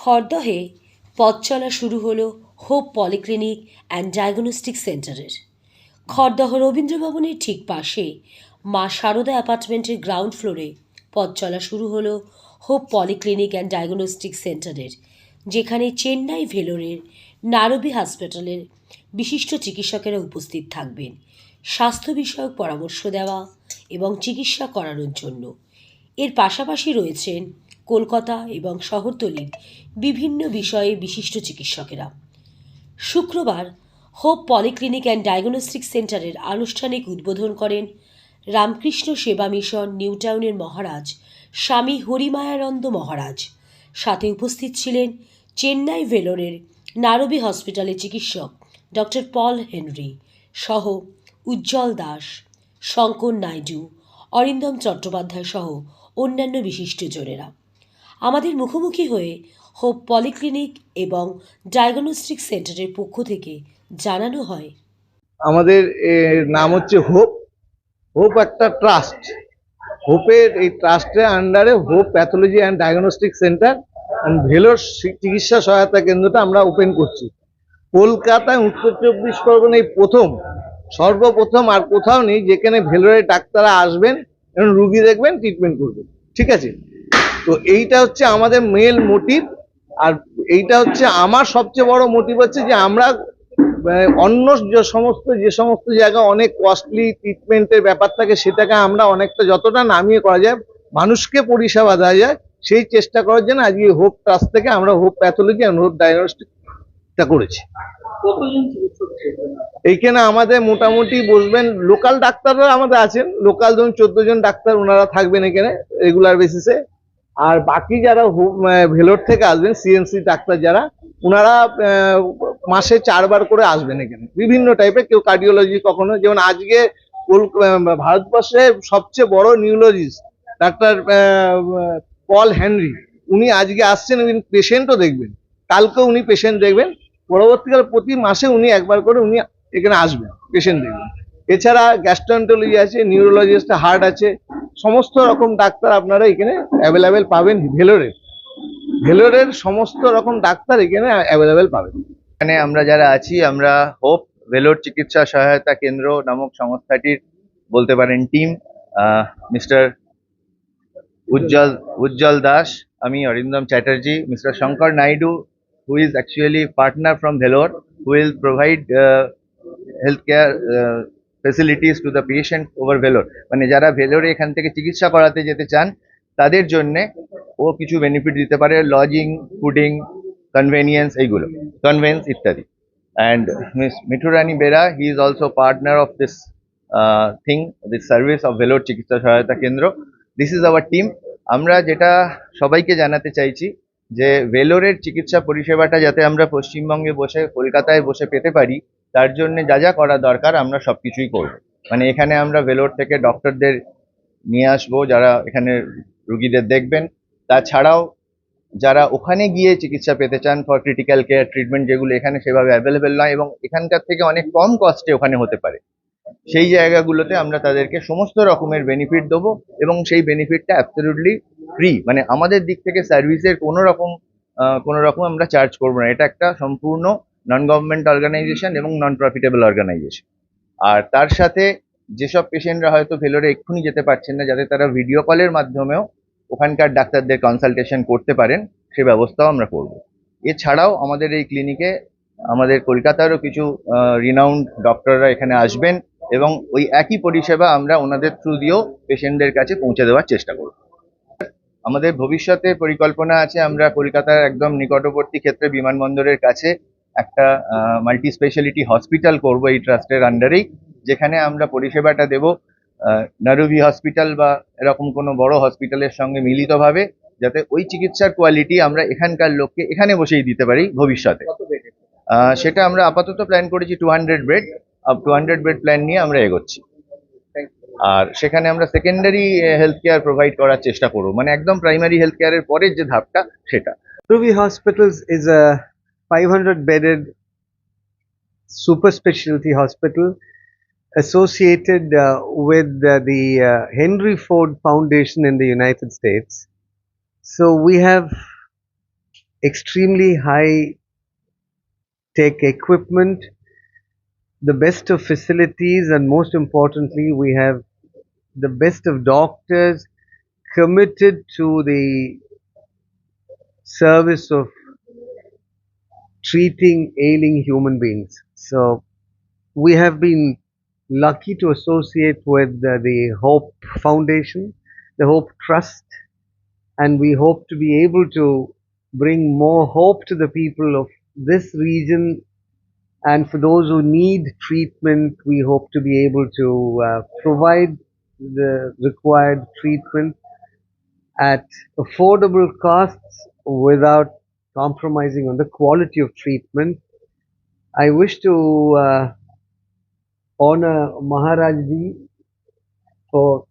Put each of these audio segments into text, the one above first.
খড়দহে পথ চলা শুরু হলো হোপ পলিক্লিনিক অ্যান্ড ডায়াগনস্টিক সেন্টারের। খড়দহ রবীন্দ্রভবনের ঠিক পাশে মা শারদা অ্যাপার্টমেন্টের গ্রাউন্ড ফ্লোরে পথ চলা শুরু হলো হোপ পলিক্লিনিক অ্যান্ড ডায়াগনস্টিক সেন্টারের, যেখানে চেন্নাই ভেলোরের নারবি হসপিটালের বিশিষ্ট চিকিৎসকেরা উপস্থিত থাকবেন। স্বাস্থ্য বিষয়ক পরামর্শ দেওয়া এবং চিকিৎসা করানোর জন্য। এর পাশাপাশি রয়েছেন কলকাতা এবং শহরতলির বিভিন্ন বিষয়ে বিশিষ্ট চিকিৎসকেরা। শুক্রবার হোপ পলিক্লিনিক অ্যান্ড ডায়াগনস্টিক সেন্টারের আনুষ্ঠানিক উদ্বোধন করেন রামকৃষ্ণ সেবা মিশন নিউটাউনের মহারাজ স্বামী হরিমায়ানন্দ মহারাজ। সাথে উপস্থিত ছিলেন চেন্নাই ভেলোরের নারবি হসপিটালের চিকিৎসক ডক্টর পল হেনরি সহ উজ্জ্বল দাস, শঙ্কর নাইডু, অরিন্দম চট্টোপাধ্যায় সহ অন্যান্য বিশিষ্টজনেরা আমাদের মুখোমুখি হয়ে হোপ পলিক্লিনিক এবং ডায়াগনস্টিক সেন্টারের পক্ষ থেকে জানানো হয়। আমাদের নাম হচ্ছে হোপ। হোপ একটা ট্রাস্ট। হোপের এই ট্রাস্টের আন্ডারে Hope pathology and diagnostic centre and Vellore চিকিৎসা সহায়তা কেন্দ্রটা আমরা ওপেন করছি। কলকাতায় উত্তর চব্বিশ পরগনায় এই প্রথম, সর্বপ্রথম আর কোথাও নেই যেখানে ভেলোরের ডাক্তাররা আসবেন এবং রুগী দেখবেন ট্রিটমেন্ট করবেন। ঠিক আছে? তো এইটা হচ্ছে আমাদের মেল মোটিভ আর এইটা হচ্ছে আমার সবচেয়ে বড় মোটিভ হচ্ছে যে আমরা অন্য যে সমস্ত যে সমস্ত জায়গা অনেক কস্টলি ট্রিটমেন্টের ব্যাপার থাকে সেটাকে আমরা অনেকটা যতটা নামিয়ে করা যায় মানুষকে পরিষেবা দেওয়া যায় সেই চেষ্টা করার জন্য আজকে হোপ ট্রাস্ট থেকে আমরা হোপ প্যাথোলজি আর হোপ ডায়াগনস্টিকটা করেছি। এইখানে আমাদের মোটামুটি বসবেন লোকাল ডাক্তাররা আমাদের আছেন লোকাল ধরুন চোদ্দ জন ডাক্তার ওনারা থাকবেন এখানে রেগুলার বেসিসে আর বাকি যারা ভেলোর থেকে আসবেন সিএনসি ডাক্তার যারা ওনারা মাসে চারবার করে আসবেন এখানে। বিভিন্ন টাইপের কেউ কার্ডিওলজি কখনো, যেমন আজকে ভারতবর্ষে সবচেয়ে বড় নিউরোলজিস্ট ডাক্তার পল হেনরি। উনি আজকে আসছেন, উনি পেশেন্টও দেখবেন। কালকে উনি পেশেন্ট দেখবেন। পরবর্তীকালে প্রতি মাসে উনি একবার করে উনি এখানে আসবেন পেশেন্ট দেখবেন। এছাড়া গ্যাস্ট্রন্টোলজি আছে নিউরোলজিস্ট হার্ট আছে সমস্ত রকম ডাক্তার আপনারা এখানে অ্যাভেলেবেল পাবেন ভেলোরের। ভেলোরের সমস্ত রকম ডাক্তার এখানে অ্যাভেলেবেল পাবেন। এখানে আমরা যারা আছি আমরা হোপ ভেলোর চিকিৎসা সহায়তা কেন্দ্র নামক সংস্থাটির বলতে পারেন টিম মিস্টার উজ্জ্বল উজ্জ্বল দাস আমি Arindam Chatterjee mister Shankar Naidu who is actually partner from Vellore who will provide uh, healthcare facilities to the patient over Vellore. মানে যারা ভেলোরে এখান থেকে চিকিৎসা করাতে যেতে চান, তাদের জন্য ও কিছু বেনিফিট দিতে পারে লজিং ফুডিং কনভেনিয়েন্স এইগুলো কনভেন্স ইত্যাদি। And miss Mithurani Bera he is also partner of this thing this service of Vellore চিকিৎসা সহায়তা কেন্দ্র দিস ইজ আওয়ার টিম আমরা যেটা সবাইকে জানাতে চাইছি যে ভেলোরের চিকিৎসা পরিষেবাটা যাতে আমরা পশ্চিমবঙ্গে বসে, কলকাতায় বসে পেতে পারি তার জন্য যা যা করা দরকার আমরা সবকিছুই করব। মানে এখানে আমরা ভেলোর থেকে ডক্টরদের নিয়ে আসব, যারা এখানে রুগীদের দেখবেন। তাছাড়াও যারা ওখানে গিয়ে চিকিৎসা পেতে চান ফর ক্রিটিক্যাল কেয়ার ট্রিটমেন্ট যেগুলো এখানে সেভাবে অ্যাভেলেবেল নয় এবং এখানকার থেকে অনেক কম কস্টে ওখানে হতে পারে। সেই জায়গাগুলোতে আমরা তাদেরকে সমস্ত রকমের বেনিফিট দেবো এবং সেই বেনিফিটটা অ্যাবসলিউটলি ফ্রি মানে আমাদের দিক থেকে সার্ভিসের কোনো রকম কোনো রকম আমরা চার্জ করব না। এটা একটা সম্পূর্ণ নন গভর্নমেন্ট অর্গানাইজেশন এবং নন প্রফিটেবল অর্গানাইজেশন আর তার সাথে যেসব পেশেন্টরা হয়তো ভেলোরে এক্ষুনি যেতে পারছেন না যাতে তারা ভিডিও কলের মাধ্যমেও ওখানকার ডাক্তারদের কনসালটেশন করতে পারেন, সে ব্যবস্থাও আমরা করব। এছাড়াও আমাদের এই ক্লিনিকে আমাদের কলকাতারও কিছু রিনাউন্ড ডক্টররা এখানে আসবেন এবং ওই একই পরিষেবা আমরা ওনাদের থ্রু দিয়েও পেশেন্টদের কাছে পৌঁছে দেওয়ার চেষ্টা করব। আমাদের ভবিষ্যতে পরিকল্পনা আছে, আমরা কলকাতার একদম নিকটবর্তী ক্ষেত্রে বিমানবন্দরের কাছে একটা মাল্টি স্পেশালিটি হসপিটাল করব এই ট্রাস্টের আন্ডারেই যেখানে আমরা পরিষেবাটা দেব নারুভি হসপিটাল বা এরকম কোনো বড় হসপিটালের সঙ্গে মিলিতভাবে যাতে ওই চিকিৎসার কোয়ালিটি আমরা এখানকার লোককে এখানে বসেই দিতে পারি ভবিষ্যতে। আহ, সেটা আমরা আপাতত প্ল্যান করেছি two hundred bed up to hundred bed plan নিয়ে আমরা এগোচ্ছি। আর সেখানে আমরা সেকেন্ডারি হেলথ কেয়ার প্রোভাইড করার চেষ্টা করব। মানে একদম প্রাইমারি হেলথ কেয়ারের পরের যে ধাপটা সেটা। Ruby Hospitals is 500 bedded super specialty hospital associated uh, with uh, the uh, Henry Ford Foundation in the United States. So we have extremely high tech equipment, the best of facilities, and most importantly, we have the best of doctors committed to the service of treating ailing human beings. So, we have been lucky to associate with the Hope Foundation, the Hope Trust, and we hope to be able to bring more hope to the people of this region. And for those who need treatment, we hope to be able to uh, provide the required treatment at affordable costs without compromising on the quality of treatment. I wish to uh, honor Maharajji for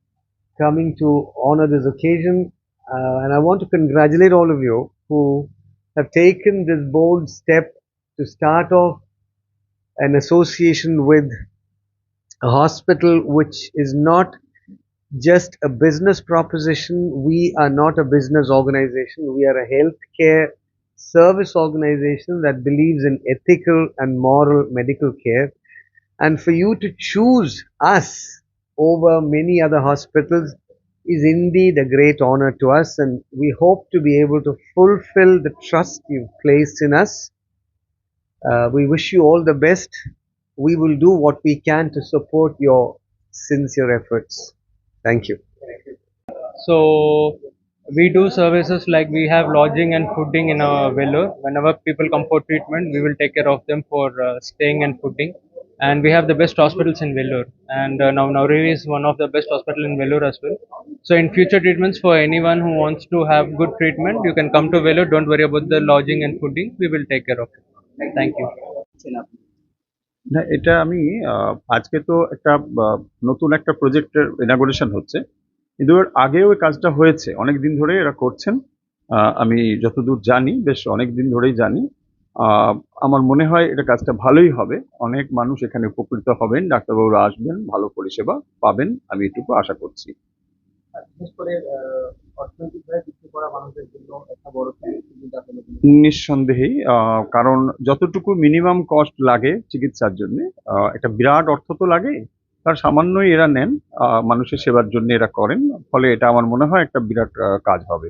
coming to honor this occasion. Uh, and I want to congratulate all of you who have taken this bold step to start off an association with a hospital which is not just a business proposition. We are not a business organization. We are a healthcare service organization that believes in ethical and moral medical care. And for you to choose us over many other hospitals is indeed a great honor to us. And we hope to be able to fulfill the trust you've placed in us. Uh, we wish you all the best. We will do what we can to support your sincere efforts. Thank you. So we do services like we have lodging and fooding in our Vellore. Whenever people come for treatment, we will take care of them for uh, staying and fooding. And we have the best hospitals in Vellore. And uh, now Naurivi is one of the best hospital in Vellore as well. So in future treatments for anyone who wants to have good treatment, you can come to Vellore. Don't worry about the lodging and fooding. We will take care of it. Thank you. না এটা আমি আহ, আজকে তো একটা আহ, নতুন একটা প্রজেক্টের inauguration হচ্ছে কিন্তু এর আগেও এই কাজটা হয়েছে। অনেক দিন ধরে এরা করছেন। আমি যতদূর জানি বেশ অনেক দিন ধরেই জানি আমার মনে হয় এটা কাজটা ভালোই হবে। অনেক মানুষ এখানে উপকৃত হবেন ডাক্তারবাবুরা আসবেন ভালো পরিষেবা পাবেন আমি এটুকু আশা করছি। নিঃসন্দেহেই আহ, কারণ যতটুকু মিনিমাম কস্ট লাগে চিকিৎসার জন্য একটা বিরাট অর্থ তো লাগে তার সামান্যই এরা নেন মানুষের সেবার জন্য এরা করেন, ফলে এটা আমার মনে হয় একটা বিরাট কাজ হবে।